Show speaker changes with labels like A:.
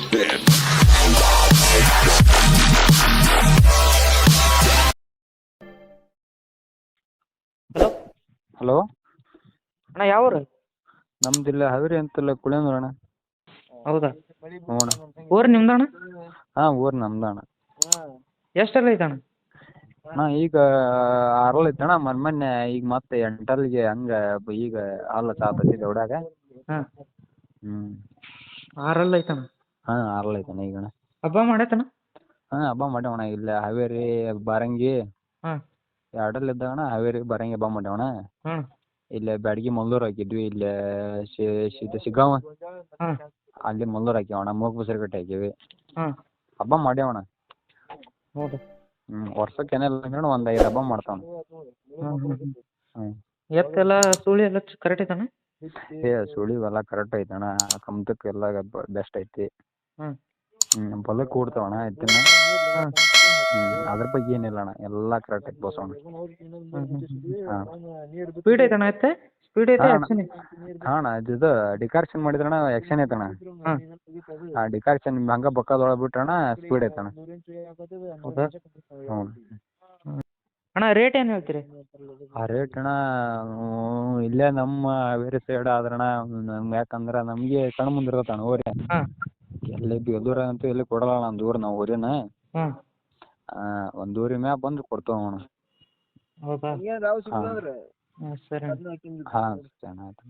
A: the dead. Hello hello
B: ಅಣ್ಣ ಯಾವ ಊರು
A: ನಮ್ದು ಇಲ್ಲ ಹದರಿ ಅಂತಲ್ಲ ಕುಳಿಯಂದ್ರ ಅಣ್ಣ.
B: ಹೌದಾ?
A: ಹ್ಞೂ ಅಣ್ಣ.
B: ಊರು ನಿಮ್ದು ಅಣ್ಣ?
A: ಹಾಂ ಊರು ನಮ್ದು ಅಣ್ಣ.
B: ಎಷ್ಟೆಲ್ಲ ಐತೆ ಅಣ್ಣ?
A: ಈಗ ಆರಲ್ ಐತೆ ಅಣ್ಣ ಮೊನ್ನೆ ಈಗ ಮತ್ತೆ ಎಂಟಲ್ಗೆ ಹಂಗೆ ಈಗ ಹಾಲು ತಾಪತ್ತಿದ್ದೆ ಒಡಾಗ
B: ಹಾಂ.
A: ಹ್ಞೂ
B: ಆರಲ್ಲ ಐತೆ ಅಣ್ಣ.
A: ಹಾಂ ಆರಲ್ ಐತಣ್ಣ ಈಗ. ಅಣ್ಣ
B: ಹಬ್ಬ ಮಾಡೈತಣ್ಣ
A: ಹಾಂ ಹಬ್ಬ ಮಾಡೇವಣ್ಣ ಇಲ್ಲೇ ಹಾವೇರಿ ಬಾರಂಗಿ
B: ಹಾಂ.
A: ಎರಡಲ್ಲಿ ಇದ್ದಾಗಣ ಹಾವೇರಿ ಬಾರಂಗಿ ಹಬ್ಬ ಮಾಡೇವಣ್ಣ
B: ಹ್ಮ್.
A: ಇಲ್ಲೇ ಬ್ಯಾಡಗಿ ಮಲ್ಲೂರ್ ಹಾಕಿದ್ವಿ. ಇಲ್ಲೇ ಇದು ಶಿಗ್ಗಾಂವ
B: ಹಾಂ.
A: ಅಲ್ಲಿ ಮಲ್ಲೂರು ಹಾಕ್ಯಾವಣ್ಣ ಮೂಗಬಸರಕಟ್ಟೆ ಹಾಕಿವಿ. ಹಬ್ಬ ಮಾಡೇವಣ್ಣ
B: ಹೌದು.
A: ಹ್ಞೂ ವರ್ಷಕ್ಕೆ ಏನಿಲ್ಲ ಅಂದ್ರೆ ಒಂದು ಐದು ಹಬ್ಬ
B: ಹ್ಞೂ ಎತ್ತೆಲ್ಲ ಸುಳಿ ಎಲ್ಲ ಕರೆಕ್ಟ್ ಐತಣ್ಣ?
A: ಏ ಸುಳಿ ಎಲ್ಲ ಕರೆಕ್ಟ್ ಐತಣ್ಣ. ಕಮ್ತಕ್ಕೆ ಎಲ್ಲ ಬೆಸ್ಟ್ ಐತಿ.
B: ಹ್ಞೂ
A: ಹ್ಞೂ ಹೊಲಕ್ಕೆ ಕೂಡ್ತಾವಣ್ಣ ಎತ್ತಿನ.
B: ಹಾಂ
A: ಹ್ಞೂ ಅದ್ರ ಬಗ್ಗೆ ಏನಿಲ್ಲ ಅಣ್ಣ ಎಲ್ಲ ಕರೆಕ್ಟ್ ಐತಿ ಬಸವಣ್ಣ
B: ಸ್ಪೀಡ್ ಐತಣ್ಣ ಐತೆ ಸ್ಪೀಡ್ ಐತೆ? ಆಕ್ಷನ್
A: ಹಾಂ ಅಣ್ಣ ಇದು ಡಿಕಾರ್ಷನ್ ಮಾಡಿದ್ರಣ ಆಕ್ಷನ್ ಐತಣ್ಣ
B: ಹಾಂ
A: ಆ ಡಿಕಾರ್ಷನ್ ಹಂಗೆ ಬಕ್ಕದೊಳಗೆ ಬಿಟ್ರಣ ಸ್ಪೀಡ್ ಐತಣ್ಣ
B: ಹೌದಾ?
A: ಹ್ಞೂ
B: ಅಣ್ಣ ರೇಟ್ ಏನು ಹೇಳ್ತೀರಿ?
A: ಆ ರೇಟ್ ಅಣ್ಣ ಇಲ್ಲೇ ನಮ್ಮ ಬೇರೆ ಸೈಡ್ ಆದ್ರಣ್ಣ ನಮ್ಗೆ ಯಾಕಂದ್ರೆ ನಮಗೆ ಕಣ್ಣು ಮುಂದೆ ಇರತ್ತೆ ಅಣ್ಣ ಊರೇ
B: ಹಾಂ.
A: ಎಲ್ಲಿ ಬೆದೂರ ಅಂತೂ ಎಲ್ಲಿ ಕೊಡಲ್ಲ ಅಣ್ಣ ದೂರ ನಾವು ಊರಿನ.
B: ಹಾಂ.
A: ಒಂದು ಊರಿ ಮ್ಯಾಗ ಬಂದ್ರೆ ಕೊಡ್ತೇವೆ ಅಣ್ಣ
B: ಹೌದಾ?
A: ಹಾಂ.
B: ಸರಿ.
A: ಹಾಂ ಆಯ್ತು.